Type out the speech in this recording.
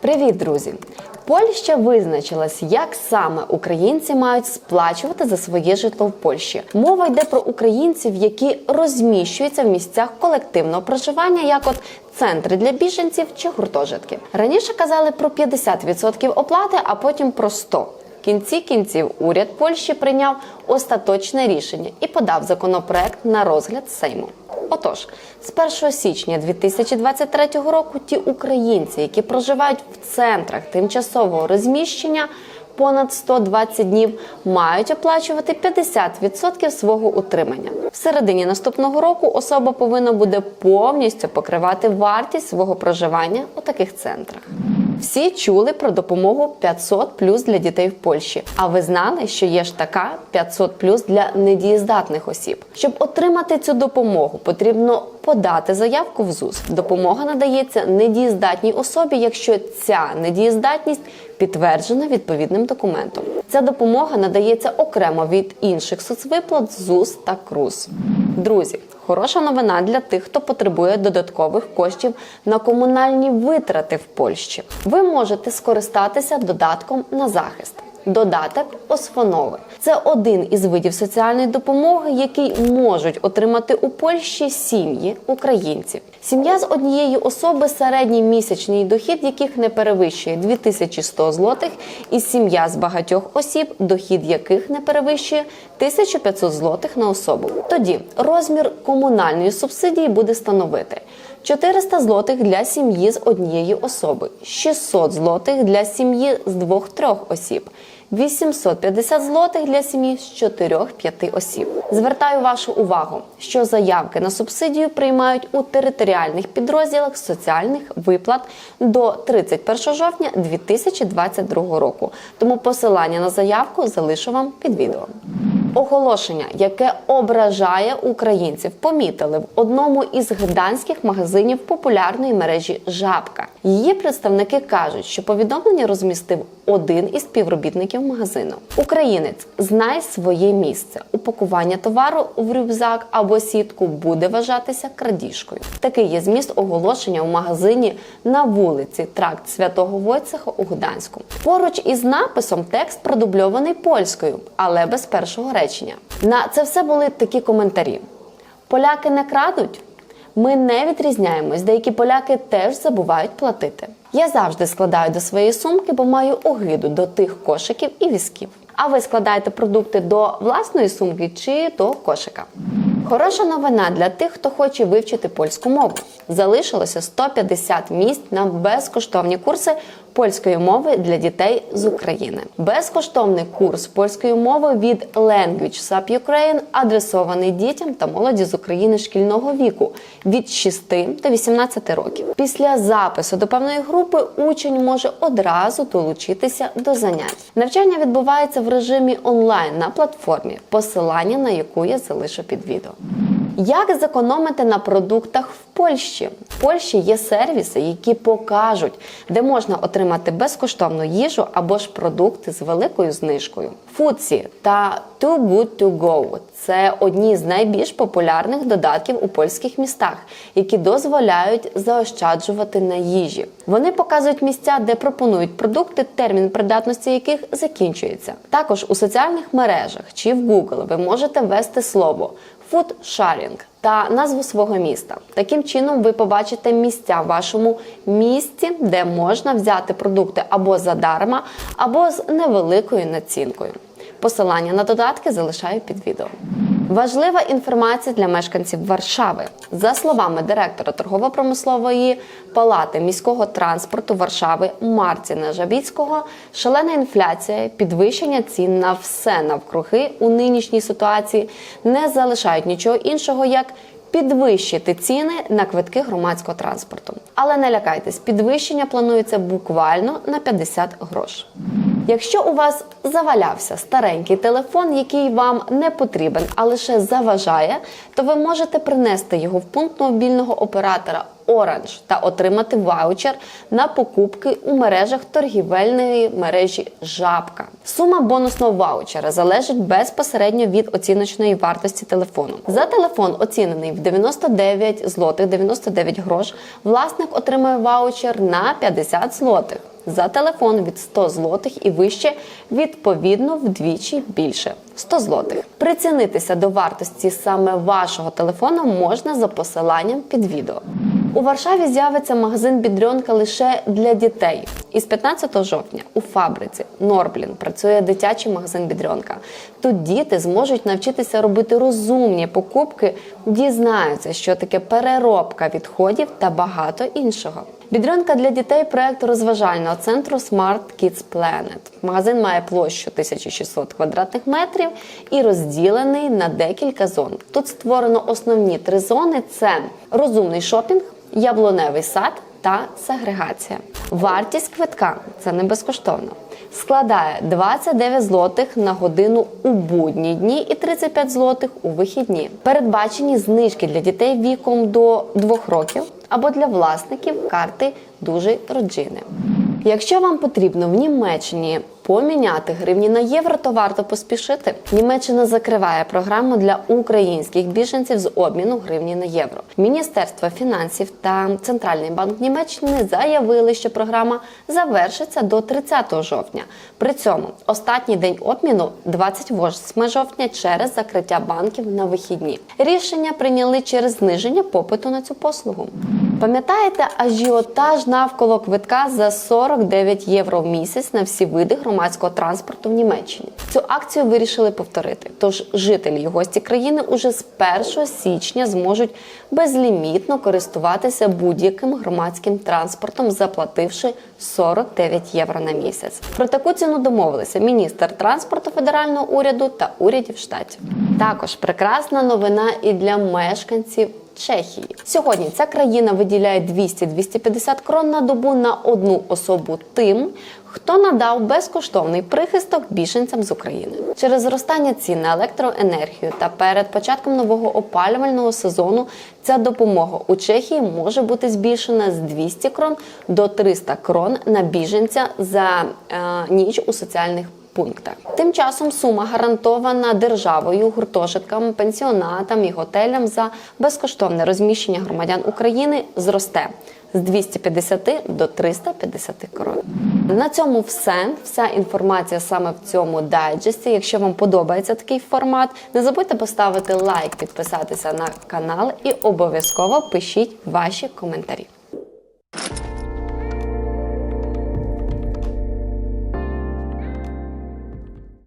Привіт, друзі! Польща визначилась, як саме українці мають сплачувати за своє житло в Польщі. Мова йде про українців, які розміщуються в місцях колективного проживання, як от центри для біженців чи гуртожитки. Раніше казали про 50% оплати, а потім про 100%. В кінці кінців уряд Польщі прийняв остаточне рішення і подав законопроект на розгляд Сейму. Отож, з 1 січня 2023 року ті українці, які проживають в центрах тимчасового розміщення понад 120 днів, мають оплачувати 50% свого утримання. В середині наступного року особа повинна буде повністю покривати вартість свого проживання у таких центрах. Всі чули про допомогу 500 плюс для дітей в Польщі. А ви знали, що є ж така 500 плюс для недієздатних осіб? Щоб отримати цю допомогу, потрібно подати заявку в ЗУС. Допомога надається недієздатній особі, якщо ця недієздатність підтверджена відповідним документом. Ця допомога надається окремо від інших соцвиплат ЗУС та КРУЗ. Друзі, хороша новина для тих, хто потребує додаткових коштів на комунальні витрати в Польщі. Ви можете скористатися додатком на захист. Додаток осфонови це один із видів соціальної допомоги, який можуть отримати у Польщі сім'ї українців. Сім'я з однієї особи середній місячний дохід, яких не перевищує 2100 злотих, і сім'я з багатьох осіб, дохід яких не перевищує 1500 злотих на особу. Тоді розмір комунальної субсидії буде становити 400 злотих для сім'ї з однієї особи, 600 злотих для сім'ї з двох-трьох осіб. 850 злотих для сім'ї з 4-5 осіб. Звертаю вашу увагу, що заявки на субсидію приймають у територіальних підрозділах соціальних виплат до 31 жовтня 2022 року. Тому посилання на заявку залишу вам під відео. Оголошення, яке ображає українців, помітили в одному із гданських магазинів популярної мережі Жабка. Її представники кажуть, що повідомлення розмістив один із співробітників магазину. Українець знай своє місце. Упакування товару в рюкзак або сітку буде вважатися крадіжкою. Такий є зміст оголошення у магазині на вулиці Тракт Святого Войцеха у Гданську. Поруч із написом текст продубльований польською, але без першого речення. На це все були такі коментарі: поляки не крадуть. Ми не відрізняємось. Деякі поляки теж забувають платити. Я завжди складаю до своєї сумки, бо маю огиду до тих кошиків і візків. А ви складаєте продукти до власної сумки чи до кошика? Хороша новина для тих, хто хоче вивчити польську мову. Залишилося 150 місць на безкоштовні курси польської мови для дітей з України. Безкоштовний курс польської мови від Language Sub Ukraine адресований дітям та молоді з України шкільного віку від 6 до 18 років. Після запису до певної групи учень може одразу долучитися до занять. Навчання відбувається в режимі онлайн на платформі, посилання на яку я залишу під відео. Як зекономити на продуктах в Польщі? В Польщі є сервіси, які покажуть, де можна отримати безкоштовну їжу або ж продукти з великою знижкою. Фудсі та Too Good To Go – це одні з найбільш популярних додатків у польських містах, які дозволяють заощаджувати на їжі. Вони показують місця, де пропонують продукти, термін придатності яких закінчується. Також у соціальних мережах чи в Google ви можете ввести слово Sharing та назву свого міста. Таким чином, ви побачите місця в вашому місті, де можна взяти продукти або задарма, або з невеликою націнкою. Посилання на додатки залишаю під відео. Важлива інформація для мешканців Варшави. За словами директора торгово-промислової палати міського транспорту Варшави Марціна Жабіцького, шалена інфляція, підвищення цін на все навкруги у нинішній ситуації не залишають нічого іншого як підвищити ціни на квитки громадського транспорту. Але не лякайтесь, підвищення планується буквально на 50 грош. Якщо у вас завалявся старенький телефон, який вам не потрібен, а лише заважає, то ви можете принести його в пункт мобільного оператора Orange та отримати ваучер на покупки у мережах торгівельної мережі Жабка. Сума бонусного ваучера залежить безпосередньо від оціночної вартості телефону. За телефон, оцінений в 99 злотих 99 грош, власник отримує ваучер на 50 злотих. За телефон від 100 злотих і вище, відповідно, вдвічі більше 100 злотих. Прицінитися до вартості саме вашого телефону можна за посиланням під відео. У Варшаві з'явиться магазин Бідрьонка лише для дітей. Із 15 жовтня у фабриці Норблін працює дитячий магазин Бідрьонка. Тут діти зможуть навчитися робити розумні покупки, дізнаються, що таке переробка відходів та багато іншого. Бідрьонка для дітей проект розважального центру Smart Kids Planet. Магазин має площу 1600 квадратних метрів і розділений на декілька зон. Тут створено основні три зони: це розумний шопінг, яблуневий сад та сегрегація. Вартість квитка це не безкоштовно. Складає 29 злотих на годину у будні дні і 35 злотих у вихідні. Передбачені знижки для дітей віком до 2 років або для власників карти дуже роджини. Якщо вам потрібно в Німеччині поміняти гривні на євро, то варто поспішити. Німеччина закриває програму для українських біженців з обміну гривні на євро. Міністерство фінансів та Центральний банк Німеччини заявили, що програма завершиться до 30 жовтня. При цьому останній день обміну 28 жовтня через закриття банків на вихідні. Рішення прийняли через зниження попиту на цю послугу. Пам'ятаєте ажіотаж навколо квитка за 49 євро в місяць на всі види громадського транспорту в Німеччині? Цю акцію вирішили повторити. Тож жителі і гості країни уже з 1 січня зможуть безлімітно користуватися будь-яким громадським транспортом, заплативши 49 євро на місяць. Про таку ціну домовилися міністр транспорту федерального уряду та урядів штатів. Також прекрасна новина і для мешканців. Чехії сьогодні ця країна виділяє 200-250 крон на добу на одну особу тим, хто надав безкоштовний прихисток біженцям з України. Через зростання цін на електроенергію та перед початком нового опалювального сезону ця допомога у Чехії може бути збільшена з 200 крон до 300 крон на біженця за е, ніч у соціальних пунктах. Тим часом сума гарантована державою гуртожиткам, пенсіонатам і готелям за безкоштовне розміщення громадян України зросте з 250 до 350 крон. На цьому все. Вся інформація саме в цьому дайджесті. Якщо вам подобається такий формат, не забудьте поставити лайк, підписатися на канал і обов'язково пишіть ваші коментарі.